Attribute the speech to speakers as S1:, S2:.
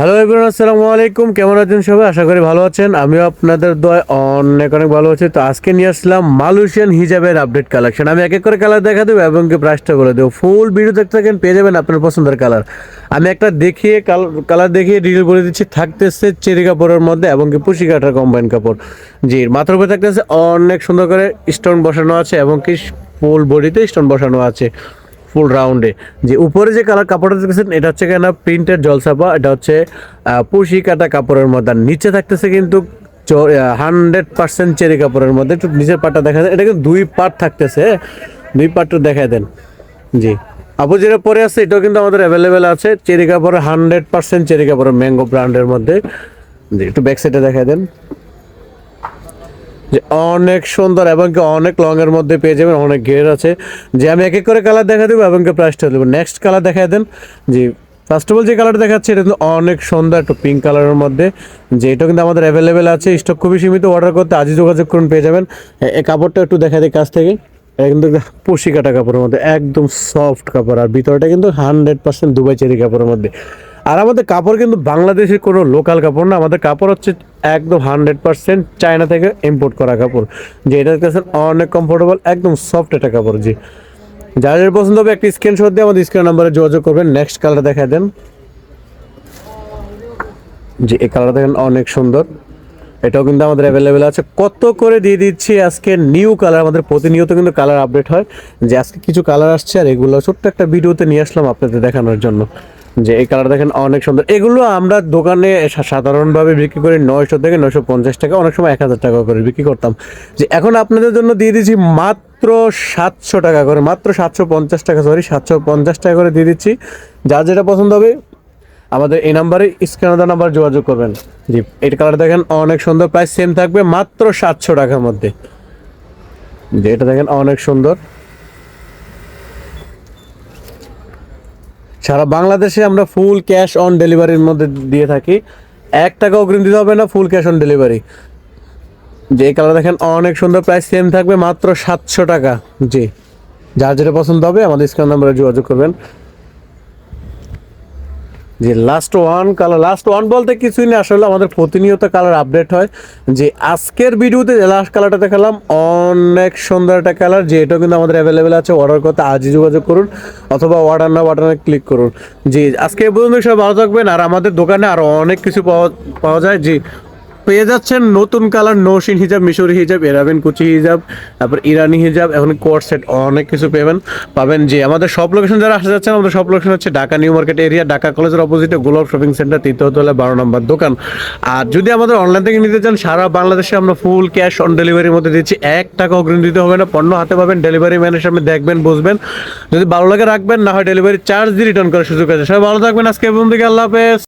S1: Hello everyone আসসালামু আলাইকুম। কেমন আছেন সবাই? আশা করি ভালো আছেন। আমিও আপনাদের দয় অনেক অনেক ভালো আছি। তো আজকে নিয়ে আসলাম মালয়েশিয়ান হিজাবের আপডেট কালেকশন আমি এক এক করে কালার দেখা দেবো এবং কি প্রাইসটা বলে দেবো। ফুল ভিডিও দেখতে থাকেন, পেয়ে যাবেন আপনার পছন্দের কালার আমি একটা দেখিয়ে কালার দেখিয়ে ডিটেল বলে দিচ্ছি। থাকতেছে চেরি কাপড়ের মধ্যে এবং কি পুশি কাটার কম্বাইন কাপড়। জি, মাথার উপরে থাকতেছে অনেক সুন্দর করে স্টোন বসানো আছে এবং কি ফুল বডিতে স্টোন বসানো আছে। ফুল রাউন্ডে। যে উপরে যে কালার কাপড়টা দেখতেছেন, এটা হচ্ছে কেন? প্রিন্টের জলসাপা, এটা হচ্ছে পুশি কাটা কাপড়ের মধ্যে। নিচে থাকতেছে কিন্তু হান্ড্রেড পার্সেন্ট চেরি কাপড়ের মধ্যে। একটু নিচের পাটটা দেখা যায়। এটা কিন্তু দুই পার্ট থাকতেছে হ্যাঁ? দুই পার্টটা দেখায় দেন। জি। আপু যেটা পরে আছে, এটাও কিন্তু আমাদের অ্যাভেলেবেল আছে। চেরি কাপড়ের হান্ড্রেড পার্সেন্ট চেরি কাপড়ের ম্যাঙ্গো ব্র্যান্ডের মধ্যে। জি, একটু ব্যাক সাইডে দেখায় দেন। যে অনেক সুন্দর এবং কি অনেক লং এর মধ্যে পেয়ে যাবেন, অনেক ঘের আছে। যে আমি এক এক করে কালার দেখা দেবো এবং কি প্রাইসটা দেবো। নেক্সট কালার দেখা দেন। জি ফার্স্ট অফ অল যে কালার দেখাচ্ছে, এটা কিন্তু অনেক সুন্দর একটা পিঙ্ক কালারের মধ্যে। যে এটা কিন্তু আমাদের অ্যাভেলেবেল আছে স্টক খুবই সীমিত অর্ডার করতে আজই যোগাযোগ করুন, পেয়ে যাবেন। এই কাপড়টা একটু দেখা দিই কাছ থেকে। এটা কিন্তু পুষি কাটা কাপড়ের মধ্যে, একদম সফট কাপড়। আর ভিতরটা কিন্তু হান্ড্রেড পার্সেন্ট দুবাই চেরি কাপড়ের মধ্যে। আর আমাদের কাপড় কিন্তু বাংলাদেশের কোনো লোকাল কাপড় না, আমাদের কাপড় হচ্ছে একদম হান্ড্রেড পার্সেন্ট চায়না থেকে ইম্পোর্ট করা কাপড়, যে এটা কাছে অনেক কমফোর্টেবল একদম সফট একটা কাপড়, জি। যার যার পছন্দ হবে একটা স্ক্রিনশট দিয়ে আমাদের স্ক্রিন নাম্বারে যোগাযোগ করবেন নেক্সট কালার দেখা দেন। জি, এই কালার দেখেন অনেক সুন্দর। এটাও কিন্তু আমাদের অ্যাভেলেবেল আছে। কত করে দিয়ে দিচ্ছি আজকে নিউ কালার আমাদের প্রতিনিয়ত কিন্তু কালার আপডেট হয়। যে আজকে কিছু কালার আসছে আর এগুলো ছোট্ট একটা ভিডিওতে নিয়ে আসলাম আপনাদের দেখানোর জন্য। যে এই কালার দেখেন অনেক সুন্দর। এগুলো আমরা দোকানে সাধারণভাবে বিক্রি করি নয়শো থেকে নয়শো পঞ্চাশ টাকা, অনেক সময় এক হাজার টাকা করে বিক্রি করতাম। যে এখন আপনাদের জন্য দিয়ে দিচ্ছি মাত্র সাতশো টাকা করে, মাত্র সাতশো পঞ্চাশ টাকা সরি সাতশো পঞ্চাশ টাকা করে দিয়ে দিচ্ছি। যার যেটা পছন্দ হবে, আমাদের এই নাম্বারে স্ক্যানার নাম্বার যোগাযোগ করবেন। জি, এই কালার দেখেন অনেক সুন্দর, প্রাইস সেম থাকবে মাত্র সাতশো টাকার মধ্যে। যে এটা দেখেন অনেক সুন্দর। সারা বাংলাদেশে আমরা ফুল ক্যাশ অন ডেলিভারির মধ্যে দিয়ে থাকি। এক টাকা অগ্রিম দিতে হবে না ফুল ক্যাশ অন ডেলিভারি যে কালার দেখেন, অনেক সুন্দর প্রাইস সেম থাকবে, মাত্র সাতশো টাকা। জি, যার যেটা পছন্দ হবে, আমাদের স্ক্যান নাম্বারে যোগাযোগ করবেন। যে last one colour last one বলতে কিছুই না আসলে আমাদের প্রতিনিয়ত কালার আপডেট হয়। যে আজকের ভিডিওতে লাস্ট কালারটা দেখালাম, অনেক সুন্দর একটা কালার যে এটাও কিন্তু আমাদের অ্যাভেলেবেল আছে। অর্ডার করতে আজই যোগাযোগ করুন অথবা অর্ডার না বাটনে ক্লিক করুন। জি, আজকে পর্যন্ত সব ভালো থাকবেন। আর আমাদের দোকানে আরও অনেক কিছু পাওয়া পাওয়া যায়। জি পেয়ে যাচ্ছেন নতুন কালার নৌসিন হিজাব, মিশরি হিজাব, এরাবেন কুচি হিজাব, তারপর ইরানি হিজাব, এখন কোয়ার সেট অনেক কিছু পেবেন পাবেন যে আমাদের সব লোকেশন যারা আসতে যাচ্ছেন, আমাদের সব লোকেশন হচ্ছে Dhaka new market area, Dhaka কলেজের অপোজিটে গোলাপ শপিং সেন্টার তৃতীয়তলা বারো নম্বর দোকান। আর যদি আমাদের অনলাইন থেকে নিতে চান, সারা বাংলাদেশে আমরা ফুল ক্যাশ অন ডেলিভারির মধ্যে দিচ্ছি। এক টাকা অগ্রিম দিতে হবে না, পণ্য হাতে পাবেন ডেলিভারি ম্যানের সামনে দেখবেন, বুঝবেন। যদি ভালো লাগে রাখবেন, না হয় ডেলিভারি চার্জ দিয়ে রিটার্ন করার সুযোগ আছে। সবাই ভালো থাকবেন, আজকে বন্ধুকে আল্লাহ হাফেজ।